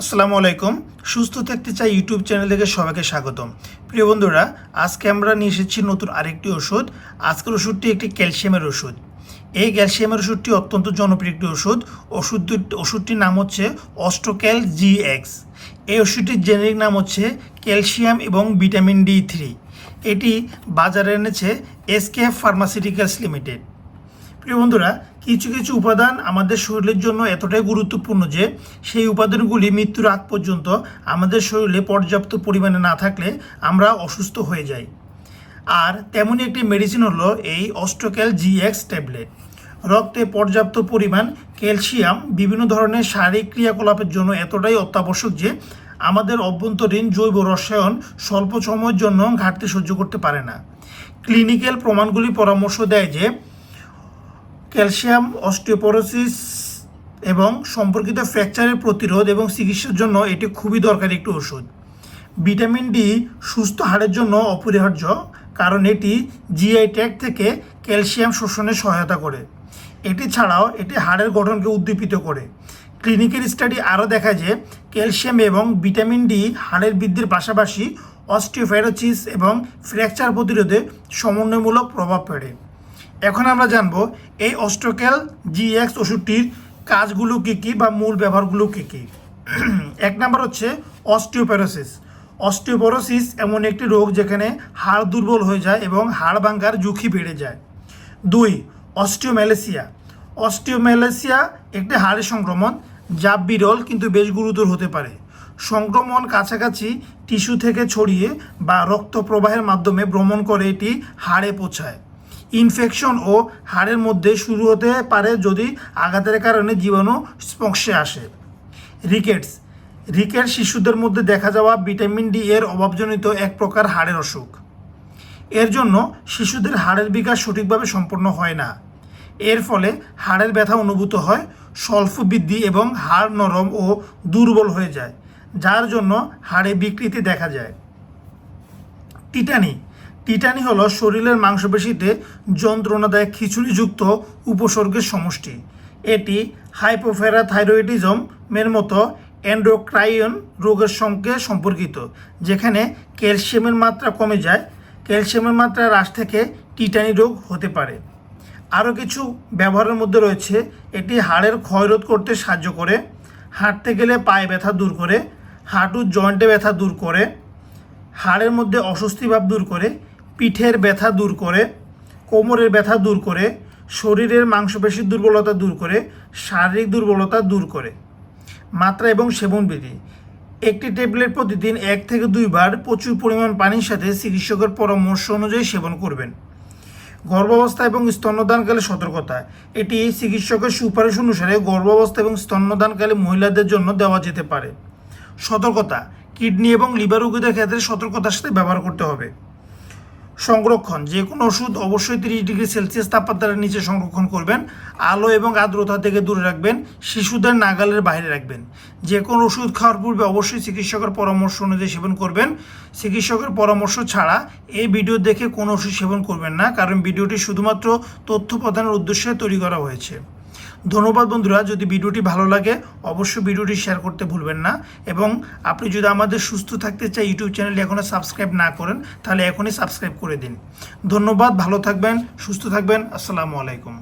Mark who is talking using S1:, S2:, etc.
S1: আসসালামু আলাইকুম। সুস্থ থাকতে চাই ইউটিউব চ্যানেল থেকে সবাইকে স্বাগতম। প্রিয় বন্ধুরা, আজকে আমরা নিয়ে এসেছি নতুন আরেকটি ওষুধ। আজকের ওষুধটি একটি ক্যালসিয়ামের ওষুধ। এই ক্যালসিয়ামের ওষুধটি অত্যন্ত জনপ্রিয় একটি ওষুধ। ওষুধ ওষুধটির নাম হচ্ছে অস্ট্রোক্যাল জি এক্স। এই ওষুধটির জেনেরিক নাম হচ্ছে ক্যালসিয়াম এবং ভিটামিন ডি থ্রি। এটি বাজারে এনেছে এসকেএফ ফার্মাসিউটিক্যালস লিমিটেড। প্রিয় বন্ধুরা, কিছু কিছু উপাদান আমাদের শরীরের জন্য এতটাই গুরুত্বপূর্ণ যে, সেই উপাদানগুলি মৃত্যুর আগ পর্যন্ত আমাদের শরীরে পর্যাপ্ত পরিমাণে না থাকলে আমরা অসুস্থ হয়ে যাই। আর তেমনই একটি মেডিসিন হলো এই অস্ট্রোক্যাল জিএক্স ট্যাবলেট রক্তে পর্যাপ্ত পরিমাণ ক্যালসিয়াম বিভিন্ন ধরনের শারীরিক ক্রিয়াকলাপের জন্য এতটাই অত্যাবশ্যক যে, আমাদের অভ্যন্তরীণ জৈব রসায়ন স্বল্প সময়ের জন্য ঘাটতি সহ্য করতে পারে না। ক্লিনিক্যাল প্রমাণগুলি পরামর্শ দেয় যে ক্যালসিয়াম, অস্টিওপোরোসিস এবং সম্পর্কিত ফ্র্যাকচারের প্রতিরোধ এবং চিকিৎসার জন্য এটি খুবই দরকারি একটি ওষুধ। ভিটামিন ডি সুস্থ হাড়ের জন্য অপরিহার্য, কারণ এটি জিআই ট্যাগ থেকে ক্যালসিয়াম শোষণে সহায়তা করে। এটি ছাড়াও এটি হাড়ের গঠনকে উদ্দীপিত করে। ক্লিনিক্যাল স্টাডি আরও দেখায় যে ক্যালসিয়াম এবং ভিটামিন ডি হাড়ের বৃদ্ধির পাশাপাশি অস্টিওফাইরোসিস এবং ফ্র্যাকচার প্রতিরোধে সমন্বয়মূলক প্রভাব পড়ে এখন আমরা জানব এই অস্ট্রোক্যাল জিএক্স ওষুধটির কাজগুলো কী কী বা মূল ব্যবহারগুলো কী কী। এক নাম্বার হচ্ছে অস্টিওপেরোসিস। অস্টিওপোরোসিস এমন একটি রোগ যেখানে হাড় দুর্বল হয়ে যায় এবং হাড় ভাঙ্গার ঝুঁকি বেড়ে যায়। দুই, অস্টিওম্যালেসিয়া। অস্টিওম্যালেসিয়া একটি হাড়ের সংক্রমণ, যা বিরল কিন্তু বেশ গুরুতর হতে পারে। সংক্রমণ কাছাকাছি টিস্যু থেকে ছড়িয়ে বা রক্ত প্রবাহের মাধ্যমে ভ্রমণ করে এটি হাড়ে পৌঁছায়। ইনফেকশন ও হাড়ের মধ্যে শুরু হতে পারে যদি আঘাতের কারণে জীবাণু স্পর্শে আসে। রিকেটস রিকেট শিশুদের মধ্যে দেখা যাওয়া ভিটামিন ডি এর অভাবজনিত এক প্রকার হাড়ের অসুখ। এর জন্য শিশুদের হাড়ের বিকাশ সঠিকভাবে সম্পন্ন হয় না। এর ফলে হাড়ের ব্যথা অনুভূত হয়, স্বল্প বৃদ্ধি এবং হাড় নরম ও দুর্বল হয়ে যায়, যার জন্য হাড়ে বিকৃতি দেখা যায়। টিটানি টিটানি হলো শরীরের মাংসপেশিতে যন্ত্রণাদায়ক খিচুড়িযুক্ত উপসর্গের সমষ্টি। এটি হাইপোফেরাথাইরয়েডিজমের মতো অ্যান্ড্রোক্রাইন রোগের সঙ্গে সম্পর্কিত, যেখানে ক্যালসিয়ামের মাত্রা কমে যায়। ক্যালসিয়ামের মাত্রা হ্রাস থেকে টিটানি রোগ হতে পারে। আরও কিছু ব্যবহারের মধ্যে রয়েছে। এটি হাড়ের ক্ষয়রোধ করতে সাহায্য করে, হাঁটতে গেলে পায়ে ব্যথা দূর করে, হাঁটুর জয়েন্টে ব্যথা দূর করে, হাড়ের মধ্যে অস্বস্তি ভাব দূর করে পিঠের ব্যথা দূর করে, কোমরের ব্যথা দূর করে, শরীরের মাংসপেশির দুর্বলতা দূর করে, শারীরিক দুর্বলতা দূর করে। মাত্রা এবং সেবন বিধি। একটি ট্যাবলেট প্রতিদিন এক থেকে দুইবার প্রচুর পরিমাণ পানির সাথে চিকিৎসকের পরামর্শ অনুযায়ী সেবন করবেন। গর্ভাবস্থা এবং স্তন্যদানকালে সতর্কতা। এটি চিকিৎসকের সুপারিশ অনুসারে গর্ভাবস্থা এবং স্তন্যদানকালে মহিলাদের জন্য দেওয়া যেতে পারে। সতর্কতা। কিডনি এবং লিভার রোগীদের ক্ষেত্রে সতর্কতার সাথে ব্যবহার করতে হবে। সংরক্ষণ। যে কোনো ওষুধ অবশ্যই তিরিশ ডিগ্রি সেলসিয়াস তাপমাত্রার নিচে সংরক্ষণ করবেন। আলো এবং আর্দ্রতা থেকে দূরে রাখবেন। শিশুদের নাগালের বাইরে রাখবেন। যে কোনো ওষুধ খাওয়ার পূর্বে অবশ্যই চিকিৎসকের পরামর্শ অনুযায়ী সেবন করবেন। চিকিৎসকের পরামর্শ ছাড়া এই ভিডিও দেখে কোনো ওষুধ সেবন করবেন না, কারণ ভিডিওটি শুধুমাত্র তথ্য প্রদানের উদ্দেশ্যে তৈরি করা হয়েছে। ধন্যবাদ বন্ধুরা, যদি ভিডিওটি ভালো লাগে, অবশ্যই ভিডিওটি শেয়ার করতে ভুলবেন না। এবং আপনি যদি আমাদের সুস্থ থাকতে চাই ইউটিউব চ্যানেলটি এখনও সাবস্ক্রাইব না করেন, তাহলে এখনই সাবস্ক্রাইব করে দিন। ধন্যবাদ, ভালো থাকবেন, সুস্থ থাকবেন, আসসালামু আলাইকুম।